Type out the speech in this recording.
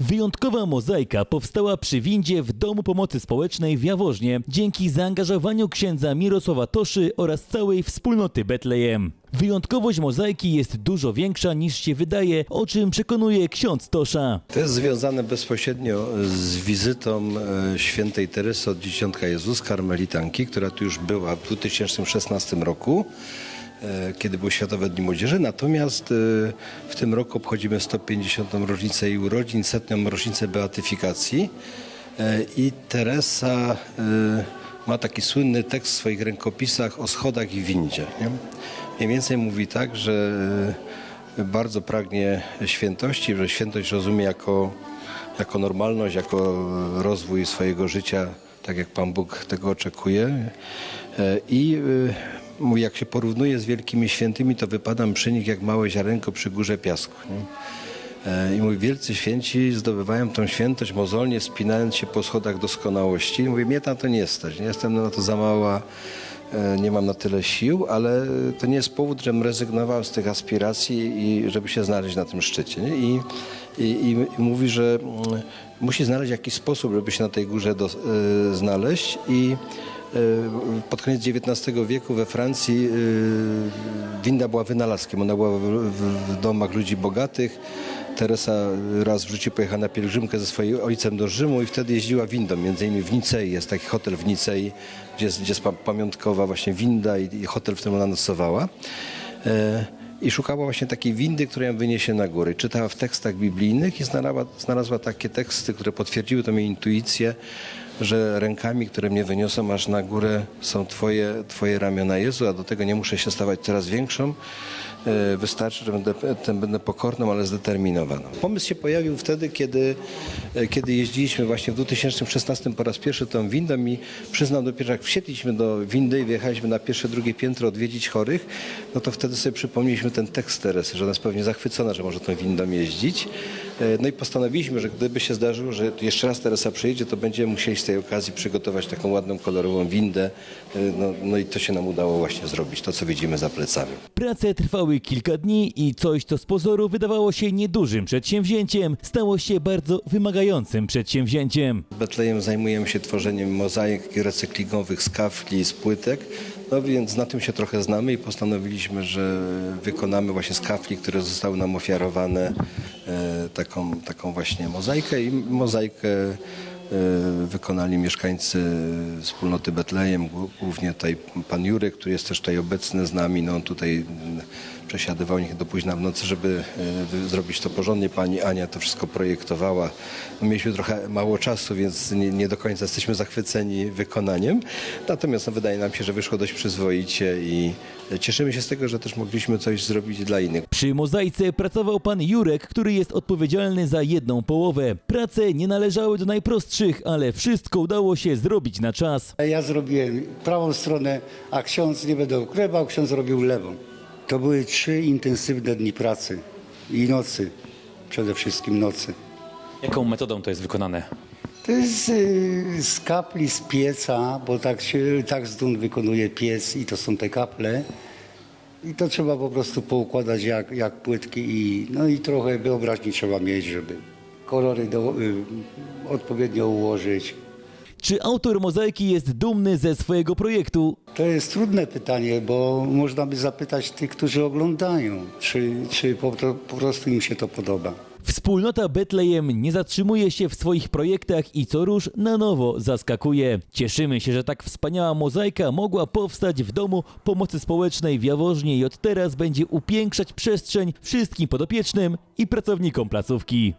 Wyjątkowa mozaika powstała przy windzie w Domu Pomocy Społecznej w Jaworznie dzięki zaangażowaniu księdza Mirosława Toszy oraz całej wspólnoty Betlejem. Wyjątkowość mozaiki jest dużo większa niż się wydaje, o czym przekonuje ksiądz Tosza. To jest związane bezpośrednio z wizytą e, świętej Teresy od Dzieciątka Jezus, karmelitanki, która tu już była w 2016 roku, kiedy były Światowe Dni Młodzieży. Natomiast e, w tym roku obchodzimy 150. rocznicę jej urodzin, setną rocznicę beatyfikacji E, i Teresa e, ma taki słynny tekst w swoich rękopisach o schodach i windzie. Nie? Mniej więcej mówi tak, że e, bardzo pragnie świętości, że świętość rozumie jako, jako normalność, jako rozwój swojego życia, tak jak Pan Bóg tego oczekuje. E, I e, mówi, jak się porównuje z wielkimi świętymi, to wypadam przy nich jak małe ziarenko przy górze piasku. Nie? E, I mówi, wielcy święci zdobywają tą świętość mozolnie, spinając się po schodach doskonałości. I mówi, mnie tam to nie stać, nie jestem na to za mała, e, nie mam na tyle sił, ale to nie jest powód, żebym rezygnował z tych aspiracji i żeby się znaleźć na tym szczycie. Nie? I, i, i, mówi, że mm, musi znaleźć jakiś sposób, żeby się na tej górze do, e, znaleźć i pod koniec XIX wieku we Francji e, winda była wynalazkiem. Ona była w, domach ludzi bogatych. Teresa raz w życiu pojechała na pielgrzymkę ze swoim ojcem do Rzymu i wtedy jeździła windą, między innymi w Nicei. Jest taki hotel w Nicei, gdzie jest, gdzie jest pa- pamiątkowa właśnie winda i, i hotel, w którym ona nocowała. E, I szukała właśnie takiej windy, która ją wyniesie na górę. Czytała w tekstach biblijnych i znalazła, znalazła takie teksty, które potwierdziły tą jej intuicję, że rękami, które mnie wyniosą aż na górę są twoje, twoje ramiona Jezu, a do tego nie muszę się stawać coraz większą. E, Wystarczy, że będę, będę pokorną, ale zdeterminowaną. Pomysł się pojawił wtedy, kiedy, e, kiedy jeździliśmy właśnie w 2016 po raz pierwszy tą windą i przyznam dopiero jak wsiedliśmy do windy i wjechaliśmy na pierwsze, drugie piętro odwiedzić chorych, no to wtedy sobie przypomnieliśmy ten tekst Teresy, że ona jest pewnie zachwycona, że może tą windą jeździć. E, No i postanowiliśmy, że gdyby się zdarzyło, że jeszcze raz Teresa przyjedzie, to będziemy musieli z tej okazji przygotować taką ładną, kolorową windę. E, No, no i to się nam udało właśnie zrobić, to co widzimy za plecami. Prace trwały kilka dni i coś, co z pozoru wydawało się niedużym przedsięwzięciem, stało się bardzo wymagającym przedsięwzięciem. W Betlejem zajmujemy się tworzeniem mozaik recyklingowych z kafli, z płytek. No więc na tym się trochę znamy i postanowiliśmy, że wykonamy właśnie z kafli, które zostały nam ofiarowane, e, taką, taką właśnie mozaikę i mozaikę wykonali mieszkańcy wspólnoty Betlejem, głó- głównie tutaj pan Jurek, który jest też tutaj obecny z nami. No on tutaj mm, przesiadywał nich do późna w nocy, żeby wy- zrobić to porządnie. Pani Ania to wszystko projektowała. Mieliśmy trochę mało czasu, więc nie, nie do końca jesteśmy zachwyceni wykonaniem. Natomiast no, wydaje nam się, że wyszło dość przyzwoicie i cieszymy się z tego, że też mogliśmy coś zrobić dla innych. Przy mozaice pracował pan Jurek, który jest odpowiedzialny za jedną połowę. Prace nie należały do najprostszych, ale wszystko udało się zrobić na czas. Ja zrobiłem prawą stronę, a ksiądz, nie będę ukrywał, ksiądz robił lewą. To były trzy intensywne dni pracy i nocy, przede wszystkim nocy. Jaką metodą to jest wykonane? To jest y, z kapli, z pieca, bo tak, się, tak z dun wykonuje piec i to są te kaple. I to trzeba po prostu poukładać jak, jak płytki i, no i trochę wyobraźni trzeba mieć, żeby kolory do, y, odpowiednio ułożyć. Czy autor mozaiki jest dumny ze swojego projektu? To jest trudne pytanie, bo można by zapytać tych, którzy oglądają, czy, czy po, po prostu im się to podoba. Wspólnota Betlejem nie zatrzymuje się w swoich projektach i co róż na nowo zaskakuje. Cieszymy się, że tak wspaniała mozaika mogła powstać w Domu Pomocy Społecznej w Jaworznie i od teraz będzie upiększać przestrzeń wszystkim podopiecznym i pracownikom placówki.